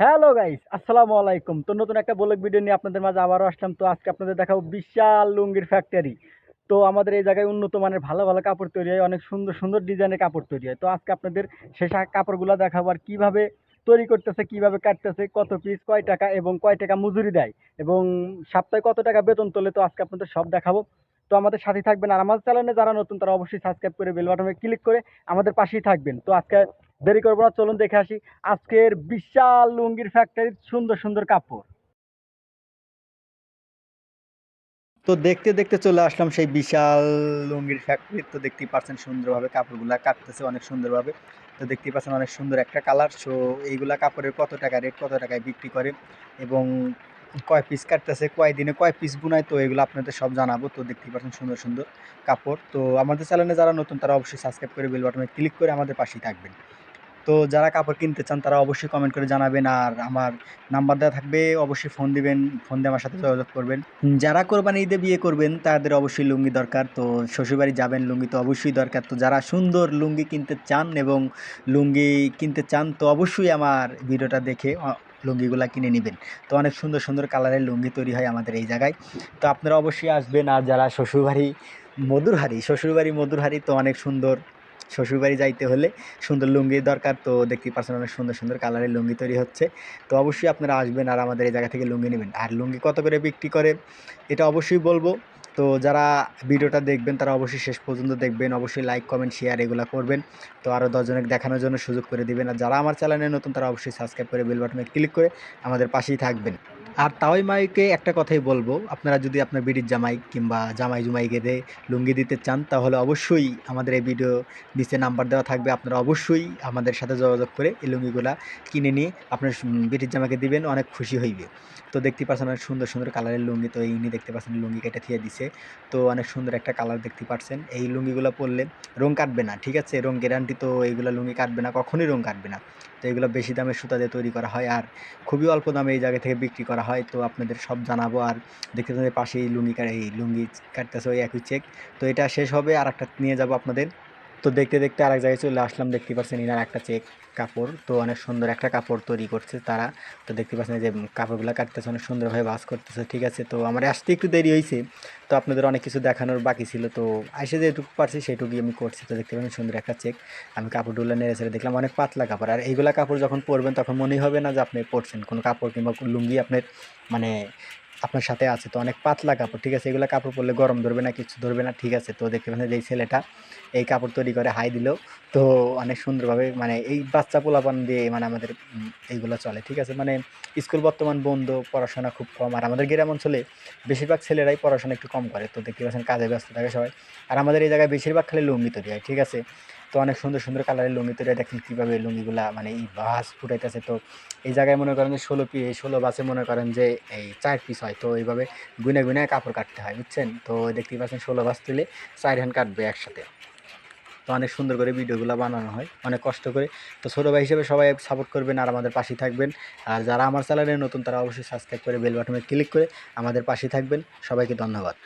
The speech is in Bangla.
হ্যালো গাইস আসসালামু আলাইকুম তো নতুন একটা ব্লগ ভিডিও নিয়ে আপনাদের মাঝে আবারও আসলাম। তো আজকে আপনাদের দেখাবো বিশাল লুঙ্গির ফ্যাক্টরি তো আমাদের এই জায়গায় উন্নত মানের ভালো ভালো কাপড় তৈরি হয়, অনেক সুন্দর সুন্দর ডিজাইনের কাপড় তৈরি হয়। তো আজকে আপনাদের সেই কাপড়গুলো দেখাবো আর কীভাবে তৈরি করতেছে, কীভাবে কাটতেছে, কত পিস কয় টাকা এবং কয় টাকা মজুরি দেয় এবং সপ্তাহে কত টাকা বেতন তোলে, তো আজকে আপনাদের সব দেখাবো। তো আমাদের সাথে থাকবেন আর আমাদের চ্যানেলে যারা নতুন, তারা অবশ্যই সাবস্ক্রাইব করে বেল বাটনে ক্লিক করে আমাদের পাশেই থাকবেন। তো আজকে দেরি করব না, চলুন দেখে আসি আজকের বিশাল লুঙ্গির ফ্যাক্টরির সুন্দর সুন্দর কাপড়। তো দেখতে দেখতে চলে আসলাম সেই বিশাল লুঙ্গির ফ্যাক্টরি তো দেখতেই পাচ্ছেন সুন্দরভাবে কাপড়গুলা কাটতেছে অনেক সুন্দরভাবে। তো দেখতেই পাচ্ছেন অনেক সুন্দর একটা কালার সো এইগুলা কাপড়ের কত টাকা রেট কত টাকায় বিক্রি করে এবং কয় পিস কাটতেছে, কয় দিনে কয় পিস বুনায়, তো এগুলো আপনাদের সব জানাব। তো দেখতেই পাচ্ছেন সুন্দর সুন্দর কাপড়। তো আমাদের চ্যানেলে যারা নতুন, তারা অবশ্যই সাবস্ক্রাইব করে বেল বাটনে ক্লিক করে আমাদের পাশেই থাকবেন। তো যারা কাপড় কিনতে চান, তারা অবশ্যই কমেন্ট করে জানাবেন। আর আমার নাম্বার দেওয়া থাকবে, অবশ্যই ফোন দিবেন ফোন দিয়ে আমার সাথে যোগাযোগ করবেন। যারা কোরবানি ঈদে বিয়ে করবেন, তাদের অবশ্যই লুঙ্গি দরকার। তো শ্বশুরবাড়ি যাবেন, লুঙ্গি তো অবশ্যই দরকার। তো যারা সুন্দর লুঙ্গি কিনতে চান এবং লুঙ্গি কিনতে চান, তো অবশ্যই আমার ভিডিওটা দেখে লুঙ্গিগুলা কিনে নেবেন। তো অনেক সুন্দর সুন্দর কালারের লুঙ্গি তৈরি হয় আমাদের এই জায়গায়। তো আপনারা অবশ্যই আসবেন। আর যারা শ্বশুরবাড়ি, মধুরহারি শ্বশুরবাড়ি, মধুরহারি তো অনেক সুন্দর। শ্বশুরবাড়ি যাইতে হলে সুন্দর লুঙ্গি দরকার। তো দেখতেই পাচ্ছেন অনেক সুন্দর সুন্দর কালারের লুঙ্গি তৈরি হচ্ছে। তো অবশ্যই আপনারা আসবেন আর আমাদের এই জায়গা থেকে লুঙ্গি নেবেন। আর লুঙ্গি কত করে বিক্রি করে, এটা অবশ্যই বলব। তো যারা ভিডিওটা দেখবেন, তারা অবশ্যই শেষ পর্যন্ত দেখবেন। অবশ্যই লাইক কমেন্ট শেয়ার এগুলো করবেন। তো আরও দশজনকে দেখানোর জন্য সুযোগ করে দিবেন। আর যারা আমার চ্যানেলে নতুন, তারা অবশ্যই সাবস্ক্রাইব করে বেল বাটনে ক্লিক করে আমাদের পাশেই থাকবেন। আর তাওই মাইকে একটা কথাই বলব। আপনারা যদি আপনার বিড়ির জামাই কিংবা জামাই জুমাই দিয়ে লুঙ্গি দিতে চান, তাহলে অবশ্যই আমাদের এই ভিডিও নিচে নাম্বার দেওয়া থাকবে। আপনারা অবশ্যই আমাদের সাথে যোগাযোগ করে এই লুঙ্গিগুলা কিনে নিয়ে আপনার বিড়ির জামাকে দিবেন, অনেক খুশি হইবে। তো দেখতে পাচ্ছেন অনেক সুন্দর সুন্দর কালারের লুঙ্গি। তো ইনি দেখতে পাচ্ছেন লুঙ্গি কেটে থিয়ে দিছে। তো অনেক সুন্দর একটা কালার দেখতে পাচ্ছেন। এই লুঙ্গিগুলো পরলে রং কাটবে না, ঠিক আছে? রং গ্যারান্টি তো এইগুলো লুঙ্গি কাটবে না, কখনোই রং কাটবে না। তো এগুলো বেশি দামে সুতা দিয়ে তৈরি করা হয় আর খুবই অল্প দামে এই জায়গা থেকে বিক্রি করা হয়। তো আপনাদের সব জানাব আর দেখতে পাচ্ছেন এই পাশে এই লুঙ্গি কাটে এই লুঙ্গি কাটতেছে ওই একই চেক তো এটা শেষ হবে আর একটা নিয়ে যাব আপনাদের। তো দেখতে দেখতে আরেক জায়গায় চলে আসলাম, দেখতে পাচ্ছেন ইনার একটা চেক কাপড়, তো অনেক সুন্দর একটা কাপড় তৈরি করছে তারা। তো দেখতে পাচ্ছেন যে কাপড়গুলো কাটতেছে, অনেক সুন্দরভাবে বাস করতেছে, ঠিক আছে? তো আমার আসতে একটু দেরি হয়েছে, তো আপনাদের অনেক কিছু দেখানোর বাকি ছিল। তো এসে যেটুকু পারছি সেটুকুই আমি করছি। তো দেখতে পাচ্ছেন সুন্দর একটা চেক। আমি কাপড়গুলো নেড়ে ছেড়ে দেখলাম অনেক পাতলা কাপড়। আর এইগুলা কাপড় যখন পরবেন তখন মনেই হবে না যে আপনি পরছেন। কোনো কাপড় কিংবা লুঙ্গি আপনার মানে আপনার সাথে আছে তো অনেক পাতলা কাপড়, ঠিক আছে? এগুলো কাপড় পরলে গরম ধরবে না, কিছু ধরবে না, ঠিক আছে? তো দেখতে পাচ্ছেন যে ছেলেটা এই কাপড় তৈরি করে হাই দিল। তো অনেক সুন্দরভাবে মানে এই বাচ্চা পোলাপান দিয়ে মানে আমাদের এইগুলো চলে, ঠিক আছে? মানে স্কুল বর্তমান বন্ধ, পড়াশোনা খুব কম, আর আমাদের গ্রাম অঞ্চলে বেশিরভাগ ছেলেরাই পড়াশোনা একটু কম করে। তো দেখতে পাচ্ছেন কাজে ব্যস্ত থাকে সবাই। আর আমাদের এই জায়গায় বেশিরভাগ খালি লুঙ্গি তৈরি হয়, ঠিক আছে? তো অনেক সুন্দর সুন্দর কালারের লুঙ্গি তৈরি দেখেন কীভাবে লুঙ্গিগুলা মানে এই বাস ফুটাইতেছে। তো এই জায়গায় মনে করেন যে ষোলো পি, ষোলো বাসে মনে করেন যে এই চার পিস হয়। তো এইভাবে গুনে গুনে কাপড় কাটতে হয়, বুঝছেন? তো দেখতেই পাচ্ছেন ষোলো বাস তুলে চার হ্যান্ড কাটবে একসাথে। তো অনেক সুন্দর করে ভিডিওগুলো বানানো হয়, অনেক কষ্ট করে। তো ছোটো ভাই হিসেবে সবাই সাপোর্ট করবেন আর আমাদের পাশেই থাকবেন। আর যারা আমার চ্যানেলে নতুন, তারা অবশ্যই সাবস্ক্রাইব করে বেল বাটনে ক্লিক করে আমাদের পাশেই থাকবেন। সবাইকে ধন্যবাদ।